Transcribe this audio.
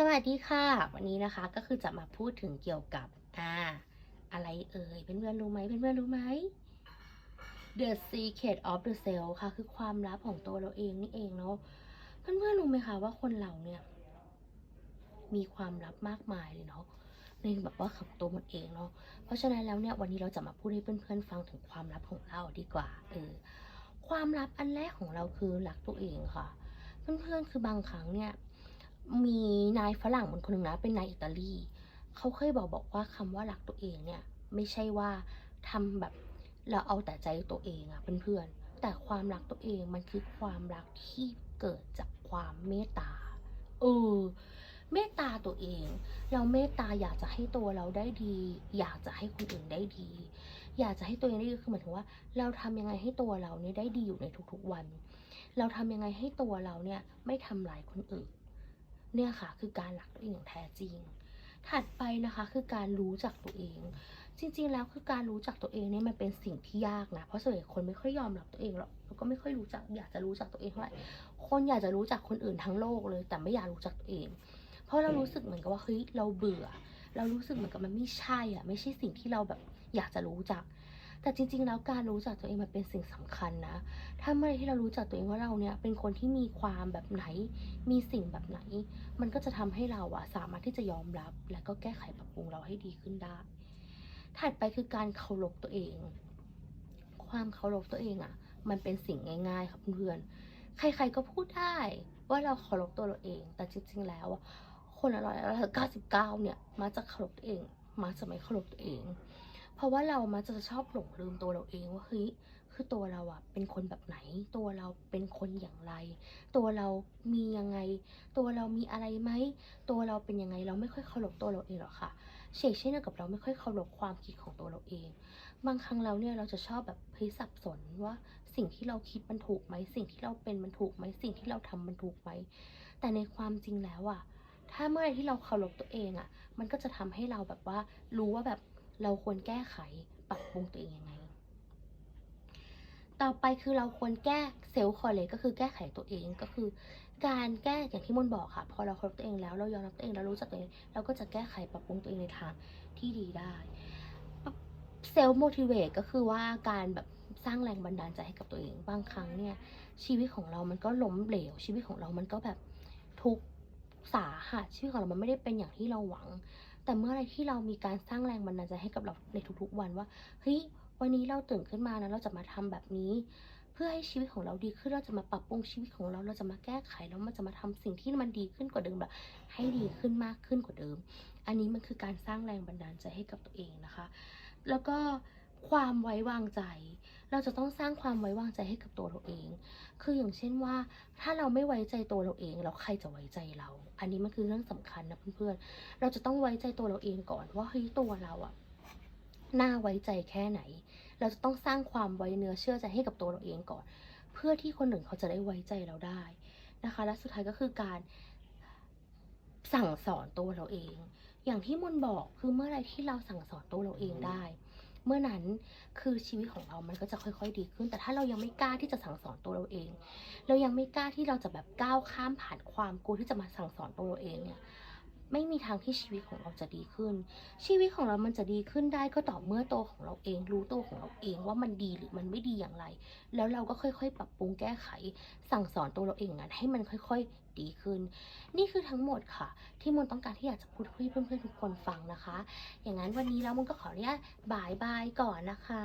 สวัสดีค่ะ วันนี้นะคะก็คือจะมาพูดถึงเกี่ยวกับอ่าอะไรเอ่ยเพื่อนๆรู้ไหมเพื่อนๆรู้ไหม The Secret of the Self ค่ะ คือความลับของตัวเราเองนี่เองเนาะเพื่อนๆรู้ไหมคะว่าคนเราเนี่ยมีความลับมากมายเลยเนาะในแบบว่าของตัวมันเองเนาะเพราะฉะนั้นแล้วเนี่ยวันนี้เราจะมาพูดให้เพื่อนๆฟังถึงความลับของเราดีกว่าเออความลับอันแรกของเราคือรักตัวเองค่ะ เพื่อนๆคือบางครั้งเนี่ย มีนายฝรั่งคนคนหนึ่งนะเป็นนายอิตาลีเขาเคยบอกบอกว่าคำว่ารักตัวเองเนี่ยไม่ใช่ว่าทำแบบเราเอาแต่ใจตัวเองอะเพื่อนๆแต่ความรักตัวเองมันคือความรักที่เกิดจากความเมตตาเออเมตตาตัวเอง เราเมตตาอยากจะให้ตัวเราได้ดี อยากจะให้คนอื่นได้ดี อยากจะให้ตัวเองได้ดีคือหมายถึงว่า เราทำยังไงให้ตัวเราเนี่ยได้ดีอยู่ในทุกๆวัน เราทำยังไงให้ตัวเราเนี่ยไม่ทำลายคนอื่น เนี่ยค่ะคือการรักเองอย่างแท้จริง ถัดไปนะคะคือการรู้จักตัวเอง จริงๆแล้วคือการรู้จักตัวเองเนี่ยมันเป็นสิ่งที่ยากนะ เพราะส่วนใหญ่คนไม่ค่อยยอมรับตัวเองหรอกแล้วก็ไม่ค่อยรู้จักอยากจะรู้จักตัวเองเท่าไหร่คนอยากจะรู้จักคนอื่นทั้งโลกเลย แต่ไม่อยากรู้จักตัวเอง เพราะเรารู้สึกเหมือนกับว่าเฮ้ยเราเบื่อ เรารู้สึกเหมือนกับมันไม่ใช่อะไม่ใช่สิ่งที่เราแบบอยากจะรู้จัก แต่จริง ๆ แล้วการรู้จักตัวเองมันเป็นสิ่งสำคัญนะ ถ้าเมื่อไรที่เรารู้จักตัวเองว่าเราเนี่ยเป็นคนที่มีความแบบไหน มีสิ่งแบบไหน มันก็จะทำให้เราอะสามารถที่จะยอมรับ และก็แก้ไขปรับปรุงเราให้ดีขึ้นได้ ถัดไปคือการเคารพตัวเอง ความเคารพตัวเองอะมันเป็นสิ่งง่าย ๆ ครับเพื่อนๆ ใคร ๆ ก็พูดได้ว่าเราเคารพตัวเราเอง แต่จริง ๆ แล้วคนละร้อยละเก้าสิบเก้าเนี่ยมักจะเคารพตัวเองมักจะไม่เคารพตัวเอง เพราะว่าเรามักจะชอบหลงลืมตัวเราเองว่าเฮ้ยคือตัวเราอะเป็นคนแบบไหน ตัวเราเป็นคนอย่างไร ตัวเรามียังไง ตัวเรามีอะไรไหมตัวเราเป็นยังไงเราไม่ค่อยเคารพตัวเราเองหรอกค่ะเช่นเช่นกับเราไม่ค่อยเคารพความคิดของตัวเราเอง บางครั้งเราเนี่ยเราจะชอบแบบเฮ้ยสับสนว่าสิ่งที่เราคิดมันถูกไหมสิ่งที่เราเป็นมันถูกไหมสิ่งที่เราทำมันถูกไหมแต่ในความจริงแล้วอะถ้าเมื่อไหรที่เราเคารพตัวเองอะมันก็จะทำให้เราแบบว่ารู้ว่าแบบ เราควรแก้ไขปรับปรุงตัวเองยังไง ต่อไปคือเราควรแก้เซลล์คอร์เลก็คือแก้ไขตัวเองก็คือ การแก้อย่างที่มนบอกค่ะ พอเราเคารพตัวเองแล้วเรายอมรับตัวเองเรารู้จักตัวเองเราก็จะแก้ไขปรับปรุงตัวเองในทางที่ดีได้เซลล์โมทิเวตก็คือว่าการแบบสร้างแรงบันดาลใจให้กับตัวเองบางครั้งเนี่ย ชีวิตของเรามันก็ล้มเหลว ชีวิตของเรามันก็แบบทุกข์สาหัสชีวิตของเรามันไม่ได้เป็นอย่างที่เราหวัง แต่เมื่อไรที่เรามีการสร้างแรงบันดาลใจให้กับเราในทุกๆวันว่าเฮ้ยวันนี้เราตื่นขึ้นมานะเราจะมาทำแบบนี้ เพื่อให้ชีวิตของเราดีขึ้นเราจะมาปรับปรุงชีวิตของเราเราจะมาแก้ไขแล้วมันจะมาทำสิ่งที่มันดีขึ้นกว่าเดิมแบบให้ดีขึ้นมากขึ้นกว่าเดิม อันนี้มันคือการสร้างแรงบันดาลใจให้กับตัวเองนะคะ แล้วก็ความไว้วางใจ เราจะต้องสร้างความไว้วางใจให้กับตัวเราเอง คืออย่างเช่นว่า ถ้าเราไม่ไว้ใจตัวเราเองแล้วใครจะไว้ใจเรา อันนี้มันคือเรื่องสำคัญนะเพื่อนๆ เราจะต้องไว้ใจตัวเราเองก่อนว่าเฮ้ยตัวเราอะน่าไว้ใจแค่ไหน เราจะต้องสร้างความไว้เนื้อเชื่อใจให้กับตัวเราเองก่อน เพื่อที่คนอื่นเขาจะได้ไว้ใจเราได้นะคะ และสุดท้ายก็คือการสั่งสอนตัวเราเอง อย่างที่มนบอกคือเมื่อไรที่เราสั่งสอนตัวเราเองได้ เมื่อนั้นคือชีวิตของเรามันก็จะค่อย ๆ ดีขึ้น แต่ถ้าเรายังไม่กล้าที่จะสั่งสอนตัวเราเอง เรายังไม่กล้าที่เราจะแบบก้าวข้ามผ่านความกลัวที่จะมาสั่งสอนตัวเราเองเนี่ย ไม่มีทางที่ชีวิตของเราจะดีขึ้น ชีวิตของเรามันจะดีขึ้นได้ก็ต่อเมื่อโตของเราเอง รู้ตัวของเราเองว่ามันดีหรือมันไม่ดีอย่างไร แล้วเราก็ค่อยๆ ปรับปรุงแก้ไข สั่งสอนตัวเราเองนั้นให้มันค่อยๆ ดีขึ้น นี่คือทั้งหมดค่ะ ที่มนต้องการที่อยากจะพูดให้เพื่อนๆทุกคนฟังนะคะ อย่างนั้นวันนี้แล้วมนก็ขออนุญาตบายบายก่อนนะคะ